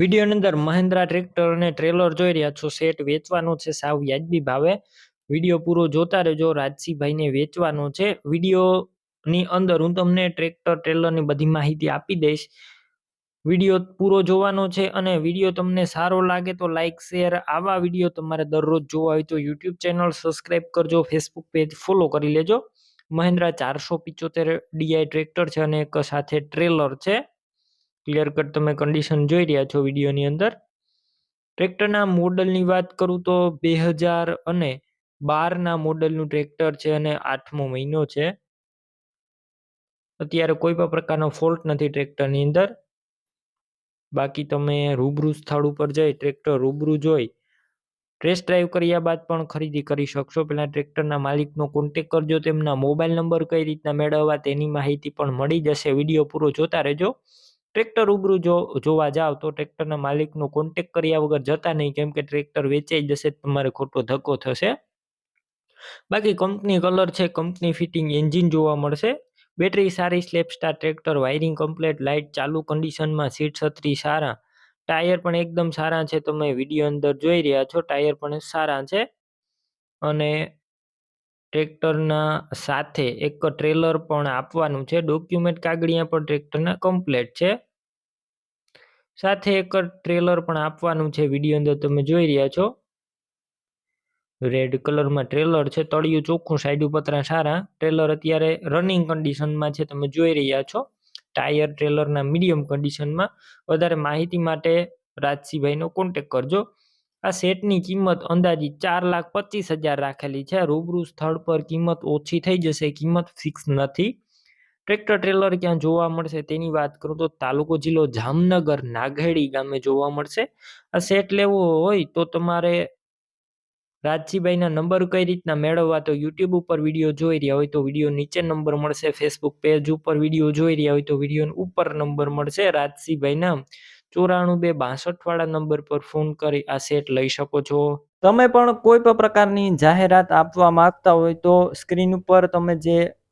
વિડીયોની અંદર મહિન્દ્રા ટ્રેક્ટર અને ટ્રેલર જોઈ રહ્યા છો. સેટ વેચવાનો છે સાવ વ્યાજબી ભાવે. વીડિયો પૂરો જોતા રહેજો. રાજસિંહભાઈને વેચવાનો છે. વિડીયોની અંદર હું તમને ટ્રેક્ટર, ટ્રેલરની બધી માહિતી આપી દઈશ. વીડિયો પૂરો જોવાનો છે અને વીડિયો તમને સારો લાગે તો લાઇક શેર આવા વીડિયો તમારે દરરોજ જોવા હોય તો યુટ્યુબ ચેનલ સબસ્ક્રાઈબ કરજો, ફેસબુક પેજ ફોલો કરી લેજો. મહિન્દ્રા ચારસો પિચોતેર ડીઆઈ ટ્રેક્ટર છે અને એક સાથે ટ્રેલર છે. ક્લિયર કટ તમે કન્ડિશન જોઈ રહ્યા છો વિડીયોની અંદર. ટ્રેક્ટરના મોડલની વાત કરું તો બે હજાર અને બારના મોડલનું ટ્રેક્ટર છે અને આઠમો મહિનો છે. અત્યારે કોઈ પણ પ્રકારનો ફોલ્ટ નથી ટ્રેક્ટરની અંદર. બાકી તમે રૂબરૂ સ્થળ ઉપર જઈ ટ્રેક્ટર રૂબરૂ જોઈ ટેસ્ટ ડ્રાઈવ કર્યા બાદ પણ ખરીદી કરી શકશો. પહેલાં ટ્રેક્ટરના માલિકનો કોન્ટેક કરજો, તેમના મોબાઈલ નંબર કઈ રીતના મેળવવા તેની માહિતી પણ મળી જશે. વીડિયો પૂરો જોતા રહેજો. ટ્રેક્ટર રૂબરૂ જો, જોવા જાવ તો ટ્રેક્ટરના માલિકનો કોન્ટેક કર્યા વગર જતા નહીં. કેમ કે ટ્રેક્ટર વેચાઈ જશે તમારે ખોટો ધક્કો થશે. બાકી કંપની કલર છે, કંપની ફિટિંગ એન્જિન જોવા મળશે. બેટરી સારી slap star tractor, wiring complete, light ચાલુ કન્ડિશનમાં, સીટ છત્રી સારા. ટાયર પણ એકદમ સારા છે. તમે વીડિયો અંદર જોઈ રહ્યા છો, ટાયર પણ સારા છે. અને ટ્રેક્ટરના સાથે એક ટ્રેલર પણ આપવાનું છે. ડોક્યુમેન્ટ કાગળિયા પણ ટ્રેક્ટરના કમ્પ્લેટ છે. સાથે એક ટ્રેલર પણ આપવાનું છે વીડિયો અંદર તમે જોઈ રહ્યા છો. રેડ કલરમાં ટ્રેલર છે, તળિયું ચોખ્ખું સાઈડ ઉપતરા સારા. ટ્રેલર અત્યારે રનિંગ કન્ડિશનમાં છે, તમે જોઈ રહ્યા છો. ટાયર ટ્રેલરના મીડિયમ કન્ડિશનમાં વધારે માહિતી માટે રાજસીભાઈનો કોન્ટેક કરજો. આ સેટની કિંમત અંદાજિત ચાર લાખ પચીસ હજાર રાખેલી છે. રૂબરૂ સ્થળ પર કિંમત ઓછી થઈ જશે, કિંમત ફિક્સ નથી. ટ્રેક્ટર ટ્રેલર ક્યાં જોવા મળશે તેની વાત કરું તો તાલુકો જિલ્લો જામનગર નાઘેડી ગામે જોવા મળશે. આ સેટ લેવો હોય તો તમારે રાજજીભાઈના નંબર કઈ રીતના મેળવવા તો યુટ્યુબ ઉપર વીડિયો જોઈ રહ્યા હોય તો વીડિયો નીચે નંબર મળશે, ફેસબુક પેજ ઉપર વીડિયો જોઈ રહ્યા હોય તો વીડિયો ઉપર નંબર મળશે. રાજસીભાઈના ચોરાણું બે બાસઠ વાળા નંબર પર ફોન કરી આ સેટ લઈ શકો છો. તમે પણ કોઈ પણ પ્રકારની જાહેરાત આપવા માંગતા હોય તો સ્ક્રીન ઉપર તમે જે